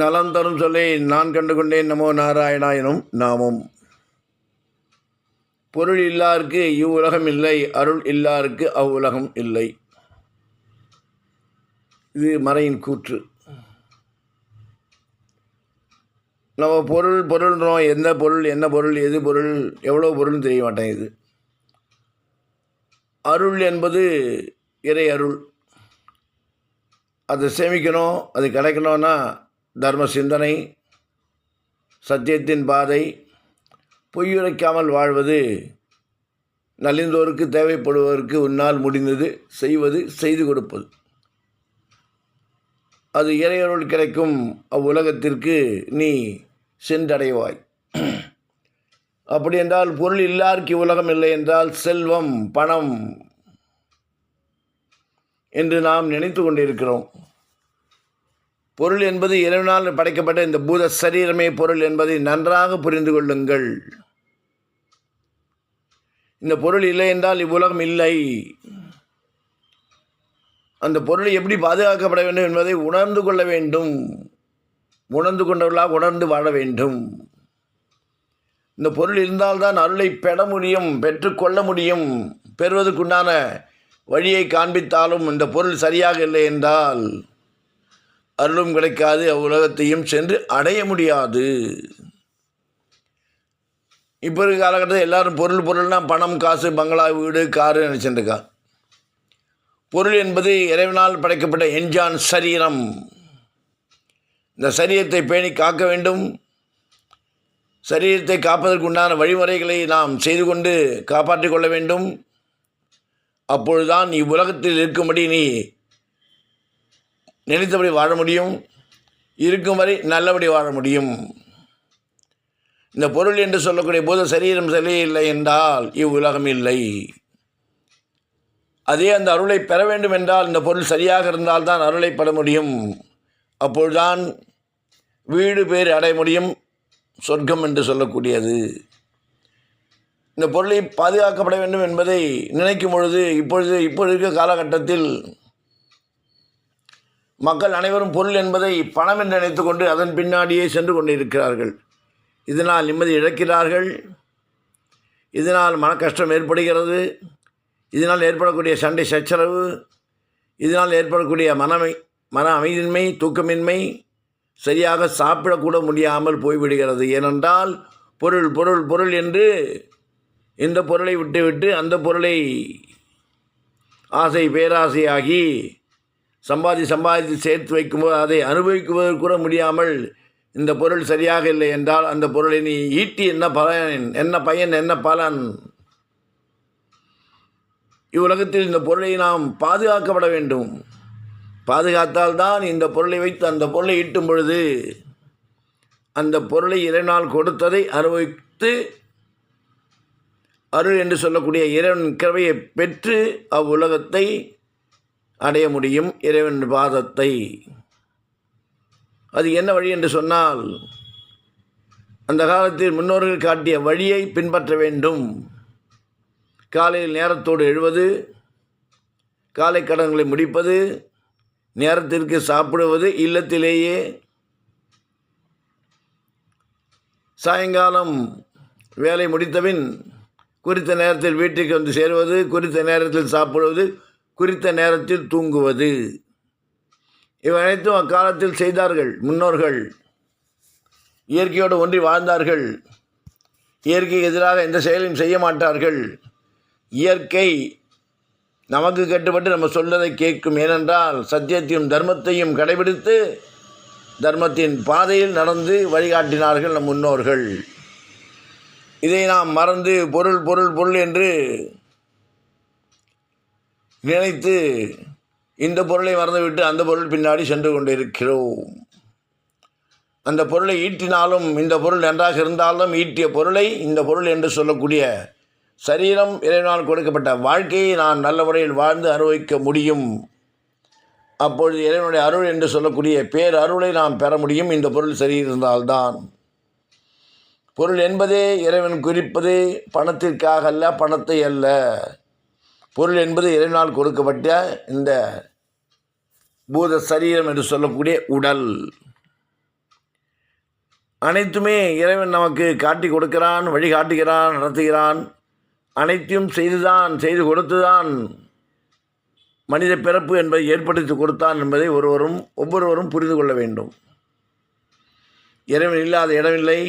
நலம் தரும் சொல்லி நான் கண்டு கொண்டேன் நமோ நாராயணா எனும் நாமம். பொருள் இல்லாருக்கு இவ்வுலகம் இல்லை அருள் இல்லாருக்கு அவ்வுலகம் இல்லை. இது மறையின் கூற்று. நம்ம பொருள் பொருள்ன்றோம் எந்த பொருள் என்ன பொருள் எது பொருள் எவ்வளோ பொருள்னு தெரிய மாட்டேங்குது. அருள் என்பது இறை அருள். அதை சேமிக்கணும் அது கிடைக்கணும்னா தர்ம சிந்தனை சத்தியத்தின் பாதை பொய்யுரைக்காமல் வாழ்வது நலிந்தோருக்கு தேவைப்படுவதற்கு உன்னால் முடிந்தது செய்வது செய்து கொடுப்பது. அது இறையருள் கிடைக்கும் அவ்வுலகத்திற்கு நீ சென்றடைவாய். அப்படி என்றால் பொருள் இல்லாருக்கு உலகம் இல்லை என்றால் செல்வம் பணம் என்று நாம் நினைத்து கொண்டிருக்கிறோம். பொருள் என்பது இறைவனால் படைக்கப்பட்ட இந்த பூத சரீரமே பொருள் என்பதை நன்றாக புரிந்து கொள்ளுங்கள். இந்த பொருள் இல்லை என்றால் இவ்வுலகம் இல்லை. அந்த பொருள் எப்படி பாதுகாக்கப்பட வேண்டும் என்பதை உணர்ந்து கொள்ள வேண்டும். உணர்ந்து கொண்டவர்களாக உணர்ந்து வாழ வேண்டும். இந்த பொருள் இருந்தால்தான் அருளை பெற முடியும் பெற்றுக்கொள்ள முடியும். பெறுவதற்குண்டான வழியை காண்பித்தாலும் இந்த பொருள் சரியாக இல்லை என்றால் அருளும் கிடைக்காது அவ்வுலகத்தையும் சென்று அடைய முடியாது. இப்போ இருக்க காலகட்டத்தில் எல்லாரும் பொருள் பொருள்னால் பணம் காசு பங்களா வீடு காரு நினச்சிட்டுருக்கா பொருள் என்பது இறைவனால் படைக்கப்பட்ட என்ஜான் சரீரம். இந்த சரீரத்தை பேணி காக்க வேண்டும். சரீரத்தை காப்பதற்கு உண்டான வழிமுறைகளை நாம் செய்து கொண்டு காப்பாற்றிக் கொள்ள வேண்டும். அப்பொழுதுதான் இவ்வுலகத்தில் இருக்கும்படி நீ நினைத்தபடி வாழ முடியும் இருக்கும் வரை நல்லபடி வாழ முடியும். இந்த பொருள் என்று சொல்லக்கூடிய போது சரீரம் சரியில்லை என்றால் இவ்வுலகம் இல்லை. அதே அந்த அருளை பெற வேண்டும் என்றால் இந்த பொருள் சரியாக இருந்தால்தான் அருளை பெற முடியும். அப்பொழுதுதான் வீடு பேர் அடைய முடியும் சொர்க்கம் என்று சொல்லக்கூடியது. இந்த பொருளை பாதுகாக்கப்பட வேண்டும் என்பதை நினைக்கும் பொழுது இப்பொழுது இப்பொழுது இருக்க காலகட்டத்தில் மக்கள் அனைவரும் பொருள் என்பதை பணம் என்று நினைத்து கொண்டு அதன் பின்னாடியே சென்று கொண்டிருக்கிறார்கள். இதனால் நிம்மதி இழக்கிறார்கள். இதனால் மன கஷ்டம் ஏற்படுகிறது. இதனால் ஏற்படக்கூடிய சண்டை சச்சரவு. இதனால் ஏற்படக்கூடிய மனமை மன அமைதியின்மை தூக்கமின்மை சரியாக சாப்பிடக்கூட முடியாமல் போய்விடுகிறது. ஏனென்றால் பொருள் பொருள் பொருள் என்று இந்த பொருளை விட்டுவிட்டு அந்த பொருளை ஆசை பேராசையாகி சம்பாதி சம்பாதித்து சேர்த்து வைக்கும்போது அதை அனுபவிக்குவதற்கு கூட முடியாமல் இந்த பொருள் சரியாக இல்லை என்றால் அந்த பொருளை நீ ஈட்டி என்ன பலன் என்ன பயன் என்ன பலன்? இவ்வுலகத்தில் இந்த பொருளை நாம் பாதுகாக்கப்பட வேண்டும். பாதுகாத்தால்தான் இந்த பொருளை வைத்து அந்த பொருளை ஈட்டும் பொழுது அந்த பொருளை இறைநாள் கொடுத்ததை அனுபவித்து அருள் என்று சொல்லக்கூடிய இறைவன் கிருவையை பெற்று அவ்வுலகத்தை அடைய முடியும் இறைவன் பாதத்தை. அது என்ன வழி என்று சொன்னால் அந்த காலத்தில் முன்னோர்கள் காட்டிய வழியை பின்பற்ற வேண்டும். காலையில் நேரத்தோடு எழுவது காலை கடன்களை முடிப்பது நேரத்திற்கு சாப்பிடுவது இல்லத்திலேயே சாயங்காலம் வேலை முடித்தபின் குறித்த நேரத்தில் வீட்டுக்கு வந்து சேருவது குறித்த நேரத்தில் சாப்பிடுவது குறித்த நேரத்தில் தூங்குவது. இவை அனைத்தும் அக்காலத்தில் செய்தார்கள் முன்னோர்கள். இயற்கையோடு ஒன்றி வாழ்ந்தார்கள். இயற்கைக்கு எதிராக எந்த செயலையும் செய்ய மாட்டார்கள். இயற்கை நமக்கு கட்டுப்பட்டு நம்ம சொல்வதை கேட்கும். ஏனென்றால் சத்தியத்தையும் தர்மத்தையும் கடைபிடித்து தர்மத்தின் பாதையில் நடந்து வழிகாட்டினார்கள் நம் முன்னோர்கள். இதை நாம் மறந்து பொருள் பொருள் பொருள் என்று நினைத்து இந்த பொருளை மறந்துவிட்டு அந்த பொருள் பின்னாடி சென்று கொண்டிருக்கிறோம். அந்த பொருளை ஈட்டினாலும் இந்த பொருள் நன்றாக இருந்தாலும் ஈட்டிய பொருளை இந்த பொருள் என்று சொல்லக்கூடிய சரீரம் இறைவனால் கொடுக்கப்பட்ட வாழ்க்கையை நான் நல்ல முறையில் வாழ்ந்து அனுபவிக்க முடியும். அப்பொழுது இறைவனுடைய அருள் என்று சொல்லக்கூடிய பேர் அருளை நாம் பெற முடியும். இந்த பொருள் சரி இருந்தால்தான். பொருள் என்பதே இறைவன் குறிப்பது பணத்திற்காக அல்ல பணத்தை அல்ல. பொருள் என்பது இறைவனால் கொடுக்கப்பட்ட இந்த பூத சரீரம் என்று சொல்லக்கூடிய உடல். அனைத்துமே இறைவன் நமக்கு காட்டி கொடுக்கிறான் வழிகாட்டுகிறான் நடத்துகிறான். அனைத்தையும் செய்துதான் செய்து கொடுத்துதான் மனித பிறப்பு என்பதை ஏற்படுத்தி கொடுத்தான் என்பதை ஒருவரும் ஒவ்வொருவரும் புரிந்து கொள்ள வேண்டும். இறைவன் இல்லாத இடமில்லை.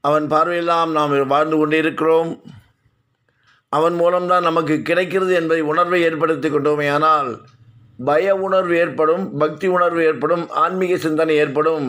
அவன் பார்வையெல்லாம் நாம் வாழ்ந்து கொண்டிருக்கிறோம் அவன் மூலம்தான் நமக்கு கிடைக்கிறது என்பதை உணர்வை ஏற்படுத்தி கொண்டோமே ஆனால் பய உணர்வு ஏற்படும் பக்தி உணர்வு ஏற்படும் ஆன்மீக சிந்தனை ஏற்படும்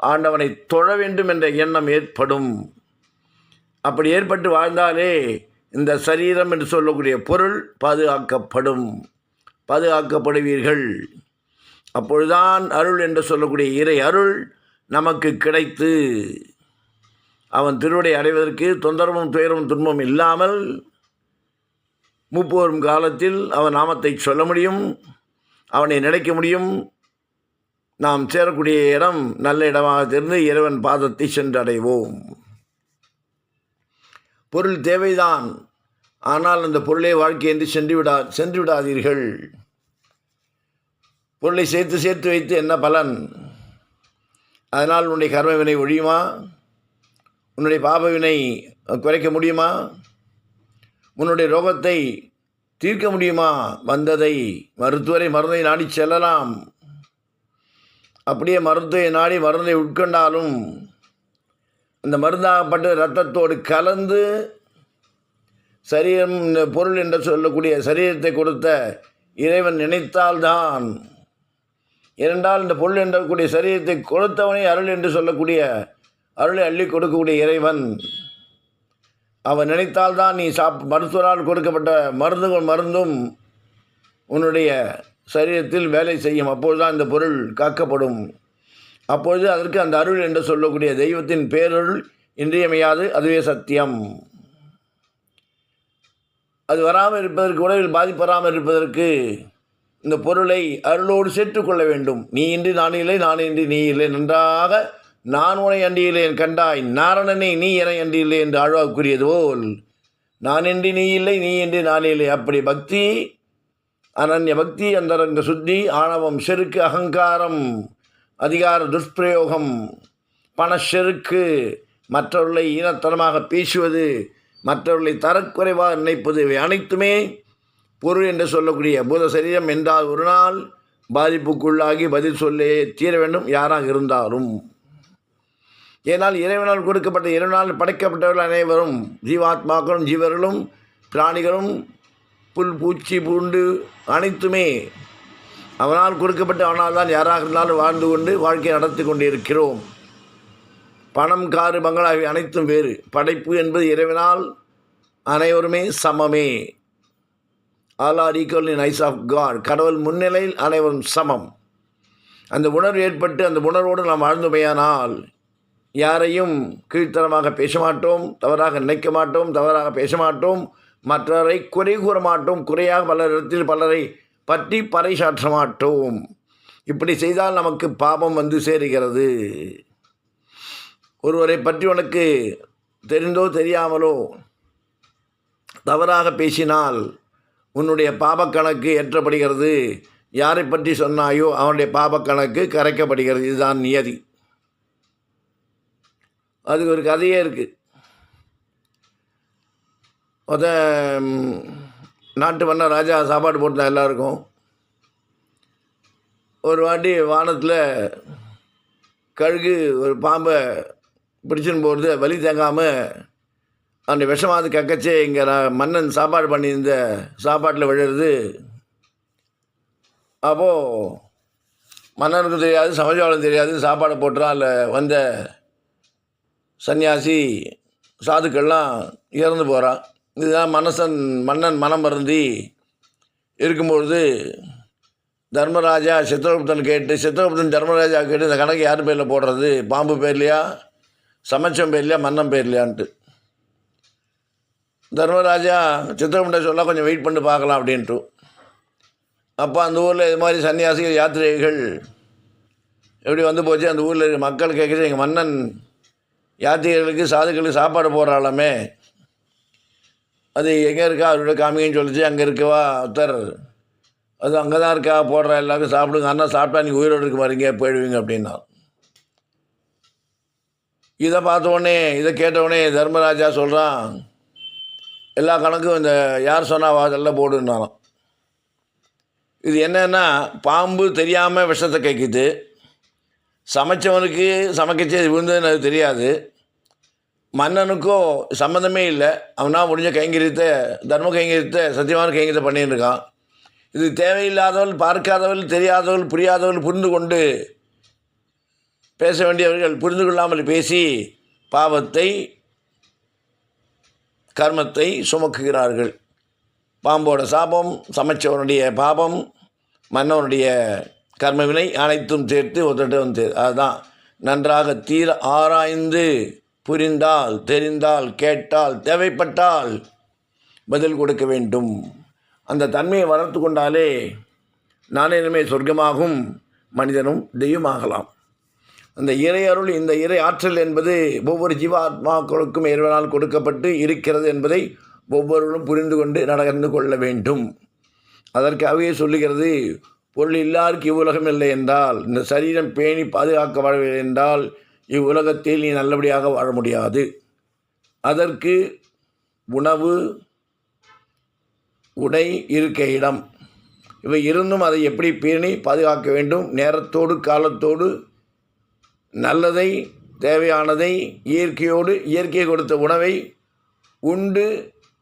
ஆண்டவனை தொழ வேண்டும் என்ற எண்ணம் ஏற்படும். அப்படி ஏற்பட்டு வாழ்ந்தாலே இந்த சரீரம் என்று சொல்லக்கூடிய பொருள் பாதுகாக்கப்படும். பாதுகாக்கப்படுவீர்கள். அப்பொழுதுதான் அருள் என்று சொல்லக்கூடிய இறை அருள் நமக்கு கிடைத்து அவன் திருவடை அடைவதற்கு தொந்தரவும் துயரமும் துன்பம் இல்லாமல் முப்போரும் காலத்தில் அவன் நாமத்தை சொல்ல முடியும் அவனை நினைக்க முடியும். நாம் சேரக்கூடிய இடம் நல்ல இடமாக தெரிந்து இறைவன் பாதத்தை சென்றடைவோம். பொருள் தேவைதான். ஆனால் அந்த பொருளே வாழ்க்கை என்று சென்று விடா சென்று விடாதீர்கள் பொருளை சேர்த்து சேர்த்து வைத்து என்ன பலன்? அதனால் உன்னுடைய கர்மவினை ஒழியுமா? உன்னுடைய பாபவினை குறைக்க முடியுமா? உன்னுடைய ரோகத்தை தீர்க்க முடியுமா? வந்ததை மருத்துவரை மருந்தை நாடி செல்லலாம். அப்படியே மருத்துவை நாடி மருந்தை உட்கொண்டாலும் அந்த மருந்தாகப்பட்ட இரத்தத்தோடு கலந்து சரீரம் இந்த பொருள் என்று சொல்லக்கூடிய சரீரத்தை கொடுத்த இறைவன் நினைத்தால்தான். இரண்டால் இந்த பொருள் என்றக்கூடிய சரீரத்தை கொடுத்தவனே அருள் என்று சொல்லக்கூடிய அருளை அள்ளி கொடுக்கக்கூடிய இறைவன். அவன் நினைத்தால்தான் நீ சாப் மருத்துவரால் கொடுக்கப்பட்ட மருந்துகள் மருந்தும் உன்னுடைய சரீரத்தில் வேலை செய்யும். அப்பொழுதுதான் இந்த பொருள் காக்கப்படும். அப்பொழுது அதற்கு அந்த அருள் என்று சொல்லக்கூடிய தெய்வத்தின் பேரருள் இன்றியமையாது அதுவே சத்தியம். அது வராமல் இருப்பதற்கு உடலில் பாதிப்பு வராமல் இருப்பதற்கு இந்த பொருளை அருளோடு சேர்த்துக்கொள்ள வேண்டும். நீ இன்றி நான் இல்லை நான் இன்றி நீ இல்லை. நன்றாக நான் உனை அண்டியில்லேன் கண்டாய். நாரணனே நீ என அண்டியில்லை என்று ஆழ்வா கூறியது போல் நான் இன்றி நீ இல்லை நீ இன்றி நான் இல்லை. அப்படி பக்தி அனன்ய பக்தி அந்தரங்க சுத்தி ஆணவம் செருக்கு அகங்காரம் அதிகார துஷ்பிரயோகம் பணச்செருக்கு மற்றவர்களை ஈனத்தனமாக பேசுவது மற்றவர்களை தரக்குறைவாக நினைப்பது இவை அனைத்துமே பொருள் என்று சொல்லக்கூடிய பூத சரீரம் என்றால் ஒரு நாள் பாதிப்புக்குள்ளாகி பதில் சொல்லே தீர வேண்டும் யாராக இருந்தாலும். ஏனால் இறைவனால் கொடுக்கப்பட்ட இறைவனால் படைக்கப்பட்டவர்கள் அனைவரும் ஜீவாத்மாக்களும் ஜீவர்களும் பிராணிகளும் புல் பூச்சி பூண்டு அனைத்துமே அவனால் கொடுக்கப்பட்ட அவனால் தான் யாராக இருந்தாலும் வாழ்ந்து கொண்டு வாழ்க்கையை நடத்தி கொண்டிருக்கிறோம். பணம் காரு பங்களா அனைத்தும் வேறு. படைப்பு என்பது இறைவனால் அனைவருமே சமமே. All are equal in eyes of God. கடவுள் முன்னிலையில் அனைவரும் சமம். அந்த உணர்வு ஏற்பட்டு அந்த உணர்வோடு நாம் வாழ்ந்துமையானால் யாரையும் கீழ்த்தனமாக பேச மாட்டோம் தவறாக நினைக்க மாட்டோம் தவறாக பேச மாட்டோம் மற்றவரை குறை கூற மாட்டோம் குறையாக பலரிடத்தில் பலரை பற்றி பறைசாற்ற மாட்டோம். இப்படி செய்தால் நமக்கு பாபம் வந்து சேருகிறது. ஒருவரை பற்றி உனக்கு தெரிந்தோ தெரியாமலோ தவறாக பேசினால் உன்னுடைய பாபக்கணக்கு ஏற்றப்படுகிறது. யாரை பற்றி சொன்னாயோ அவனுடைய பாபக்கணக்கு கரைக்கப்படுகிறது. இதுதான் நியதி. அதுக்கு ஒரு கதையே இருக்குது மொத நாட்டு மன்னர் ராஜா சாப்பாடு போட்டான் எல்லாருக்கும். ஒரு வாட்டி வானத்தில் கழுகு ஒரு பாம்பை பிடிச்சின்னு போகிறது வலி தேங்காமல் அந்த விஷமாவது கக்கச்சே இங்கே மன்னன் சாப்பாடு பண்ணியிருந்த சாப்பாட்டில் விழுறது. அப்போது மன்னனுக்கு தெரியாது சமஜாலம் தெரியாது சாப்பாடு போட்டுறான் இல்லை வந்த சன்னியாசி சாதுக்கள்லாம் இறந்து போகிறான் இதுதான் மனசன் மன்னன் மனம் மருந்தி இருக்கும்பொழுது தர்மராஜா சித்திரகுப்தன் கேட்டு சித்திரகுப்தன் தர்மராஜா கேட்டு இந்த கணக்கு யார் பேரில் போடுறது? பாம்பு பேர்லையா? சமைச்சம் பேர்லையா? மன்னம் பேர்லையான்ட்டு. தர்மராஜா சித்திரகுப்தன் சொல்ல கொஞ்சம் வெயிட் பண்ணி பார்க்கலாம் அப்படின்ட்டு. அப்போ அந்த ஊரில் இது மாதிரி சன்னியாசிகள் யாத்திரைகள் எப்படி வந்து போச்சு? அந்த ஊரில் மக்கள் கேட்குறது எங்கள் மன்னன் யாத்திரைகளுக்கு சாதுக்களுக்கு சாப்பாடு போடுறாளாமே. அது எங்கே இருக்கா? அவரோட காமிங்கன்னு சொல்லிச்சு அங்கே இருக்கவா ஒருத்தர் அது அங்கே தான் இருக்கா? போடுற எல்லாருக்கும் சாப்பிடுங்க. அண்ணா சாப்பிட்டா நீங்கள் உயிரோடு இருக்க மாதிரிங்க போயிடுவீங்க அப்படின்னா. இதை பார்த்த உடனே இதை கேட்டவுடனே தர்மராஜா சொல்கிறான் எல்லா கணக்கும் இந்த யார் சொன்னால் வாதெல்லாம் போடுன்னாலும் இது என்னென்னா பாம்பு தெரியாமல் விஷத்தை கைக்குது. சமைச்சவனுக்கு சமைக்கச்சே விழுந்ததுன்னு அது தெரியாது. மன்னனுக்கோ சம்மந்தமே இல்லை. அவனா முடிஞ்ச கைங்கரியத்தை தர்ம கைங்கரியத்தை சத்தியமான கைங்கரியத்தை பண்ணிட்டு இருக்கான் இது தேவையில்லாதவள் பார்க்காதவள் தெரியாதவள் புரியாதவள் புரிந்து கொண்டு பேச வேண்டியவர்கள் புரிந்து கொள்ளாமல் பேசி பாவத்தை கர்மத்தை சுமக்குகிறார்கள். பாம்போட சாபம் சமைச்சவனுடைய பாபம் மன்னவனுடைய கர்மவினை அனைத்தும் சேர்த்து ஒருத்தட்டு வந்து அதுதான். நன்றாக தீர ஆராய்ந்து புரிந்தால் தெரிந்தால் கேட்டால் தேவைப்பட்டால் பதில் கொடுக்க வேண்டும். அந்த தன்மையை வளர்த்து கொண்டாலே நானேனுமே சொர்க்கமாகும் மனிதனும் தெய்வமாகலாம் அந்த இறை அருள் இந்த இறை ஆற்றல் என்பது ஒவ்வொரு ஜீவாத்மாக்களுக்கும் இறைவனால் கொடுக்கப்பட்டு இருக்கிறது என்பதை ஒவ்வொருவரும் புரிந்து கொண்டு நடந்து கொள்ள வேண்டும். அதற்காகவே சொல்லுகிறது பொருள் இல்லாருக்கு இவ்வுலகம் இல்லை என்றால் இந்த சரீரம் பேணி பாதுகாக்க வாழவில்லை என்றால் இவ்வுலகத்தில் நீ நல்லபடியாக வாழ முடியாது. அதற்கு உணவு உடை இருக்க இடம். இவை இருந்தும் அதை எப்படி பேணி பாதுகாக்க வேண்டும்? நேரத்தோடு காலத்தோடு நல்லதை தேவையானதை இயற்கையோடு இயற்கை கொடுத்த உணவை உண்டு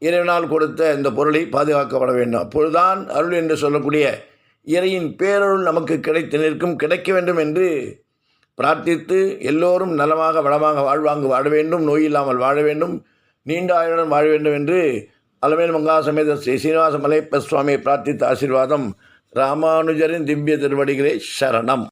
இறைவனால் கொடுத்த இந்த பொருளை பாதுகாக்கப்பட வேண்டும். அப்பொழுதுதான் அருள் என்று சொல்லக்கூடிய இறையின் பேரருள் நமக்கு கிடைத்து நிற்கும் கிடைக்க வேண்டும் என்று பிரார்த்தித்து எல்லோரும் நலமாக வளமாக வாழ்வாங்கு வாழ வேண்டும். நோய் இல்லாமல் வாழ வேண்டும். நீண்ட ஆயுடன் வாழ வேண்டும் என்று அலமேல் மங்கா சமேத ஸ்ரீ சீனிவாச மலைப்ப சுவாமியை பிரார்த்தித்த ஆசீர்வாதம் ராமானுஜரின் திவ்ய திருவடிகளே சரணம்.